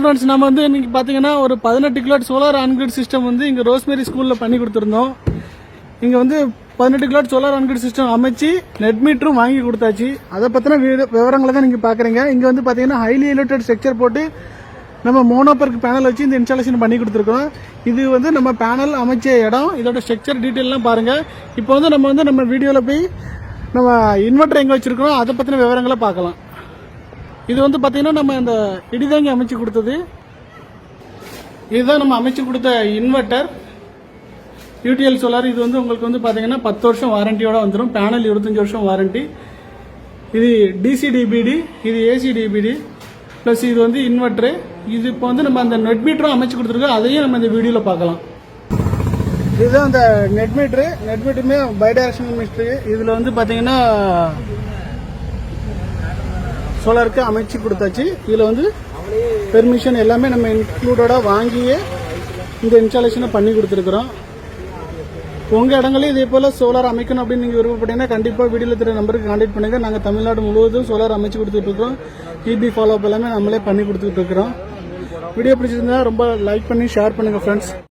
Friends நம்ம வந்து இன்னைக்கு பார்த்தீங்கன்னா ஒரு பதினெட்டு கிலோட் சோலார் ஆன்கிரிட் சிஸ்டம் வந்து இங்கே ரோஸ்மேரி ஸ்கூலில் பண்ணி கொடுத்துருந்தோம். இங்கே வந்து பதினெட்டு kilowatt solar on grid system அமைச்சு நெட் மீட்டரும் வாங்கி கொடுத்தாச்சு. அதை பற்றின விவரங்களை தான் நீங்கள் பார்க்குறீங்க இங்கே வந்து பார்த்தீங்கன்னா ஹைலி எலிவேட்டட் ஸ்ட்ரக்சர் போட்டு நம்ம மோனோபர்க் பேனல் வச்சு இந்த இன்ஸ்டாலேஷன் பண்ணி கொடுத்துருக்கோம். இது வந்து நம்ம பேனல் அமைச்ச இடம். இதோட ஸ்ட்ரக்சர் டீட்டெயிலாம் பாருங்கள் இப்போ வந்து நம்ம வந்து நம்ம வீடியோவில் போய் நம்ம இன்வெர்டர் எங்கே வச்சுருக்கோம் அதை பற்றின விவரங்களை பார்க்கலாம். இது வந்து பார்த்தீங்கன்னா நம்ம இந்த இடிதாங்கி அமைச்சு கொடுத்தது. இதுதான் நம்ம அமைச்சு கொடுத்த இன்வெர்ட்டர் யூடிஎல் சோலார் இது வந்து உங்களுக்கு வந்து பார்த்தீங்கன்னா பத்து வருஷம் வாரண்டியோட வந்துடும் பேனல் இருபத்தஞ்சி வருஷம் வாரண்டி. இது டிசி டிபிடி இது ஏசி டிபிடி ப்ளஸ் இது வந்து இன்வெர்ட்ரு இது இப்போ வந்து நம்ம அந்த நெட் மீட்டரும் அமைச்சு கொடுத்துருக்கோம். அதையும் நம்ம இந்த வீடியோவில் பார்க்கலாம். இதுதான் அந்த நெட் மீட்ரு நெட் மீட்டருமே பைடைரக்ஷனல் மீட்ரு இதில் வந்து பார்த்தீங்கன்னா சோலாருக்கு அமைச்சு கொடுத்தாச்சு. இதில் வந்து பெர்மிஷன் எல்லாமே நம்ம இன்க்ளூடடாக வாங்கியே இந்த இன்ஸ்டாலேஷனை பண்ணி கொடுத்துருக்குறோம். உங்கள் இடங்களையும் இதே போல் சோலார் அமைக்கணும் அப்படின்னு நீங்கள் விருப்பப்பட்டீங்கன்னா கண்டிப்பாக வீடியோவில் தெரிய நம்பருக்கு கான்டாக்ட் பண்ணுங்க. நாங்கள் தமிழ்நாடு முழுவதும் சோலார் அமைச்சு கொடுத்துட்ருக்கோம் இபி ஃபாலோ அப் எல்லாமே நம்மளே பண்ணி கொடுத்துட்ருக்குறோம். வீடியோ பிடிச்சிருந்தா ரொம்ப லைக் பண்ணி ஷேர் பண்ணுங்கள் ஃப்ரெண்ட்ஸ்